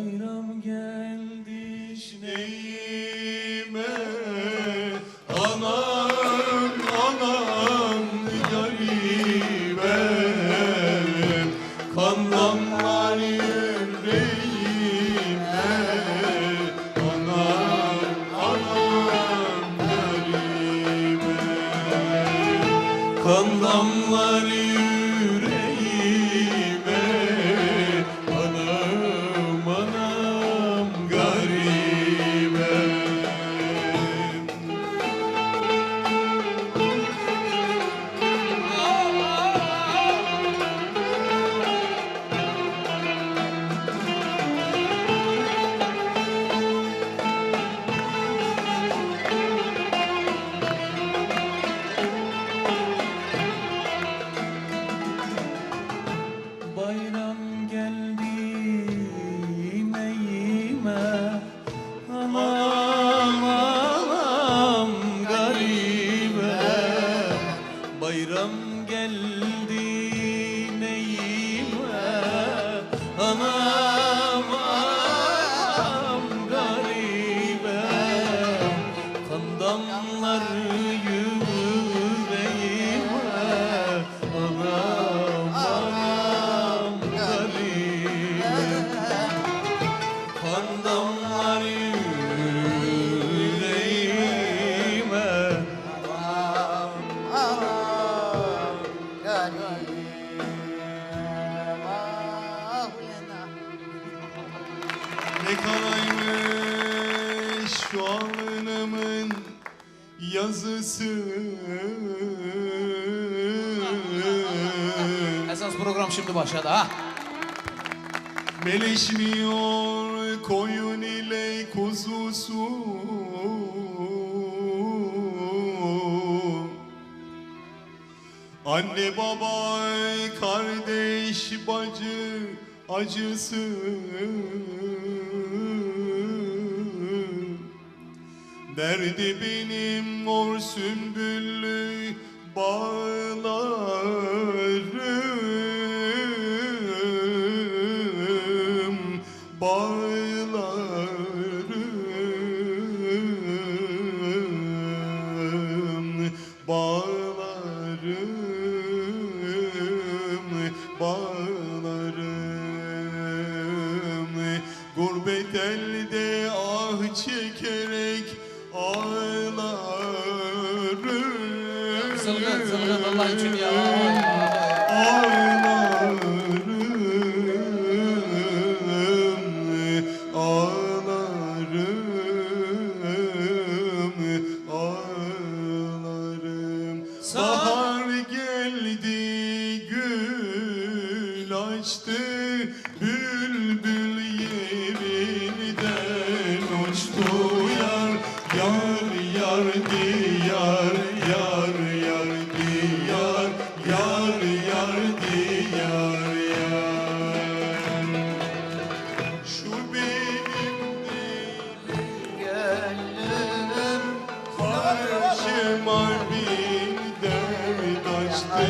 Bayram geldi Neyime? Anam anam garibem kan damlar yüreğime anam anam garibem kan damlar yüreğime Ne kalaymış şu alnımın yazısı. Esas program şimdi başladı ha. Meleşmiyor koyun ile kuzusu. Anne baba kardeş bacı acısı Derdi benim mor sümbüllü bağlarım Bağlarım Bağlarım Bağlarım. Gurbet elde ah çekerek ağlarım Zılgın zılgın Allah için ya. Ağlarım, ağlarım, ağlarım. Bahar geldi, gül açtı, bülbül açtı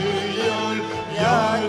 yar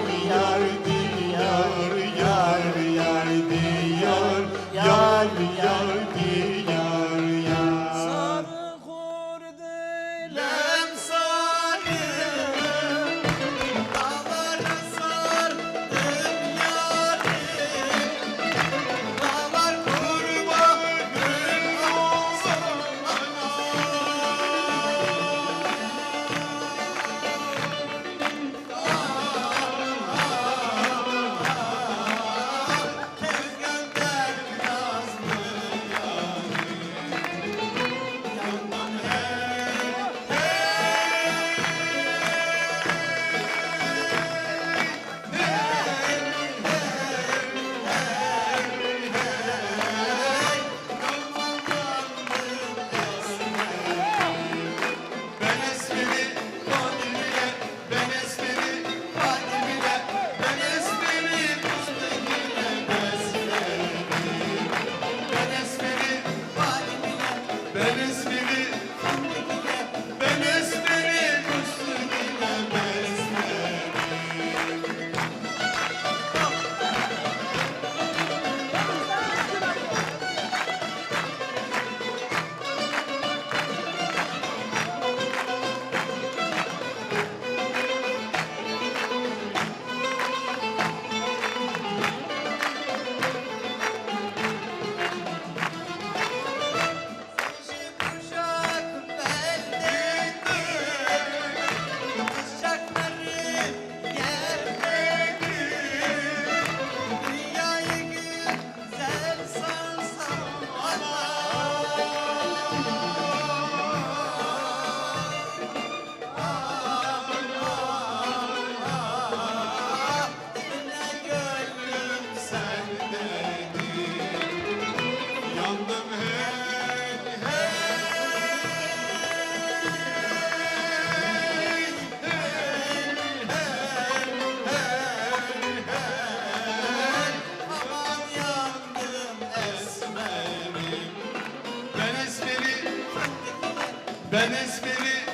Ben esmeri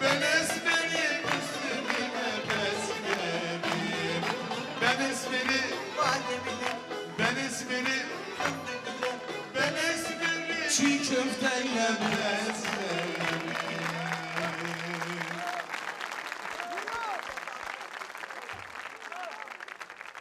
Ben esmerim üstüme besmerim Ben bile Ben bile Ben esmerim Çiğ köfteyle besmerim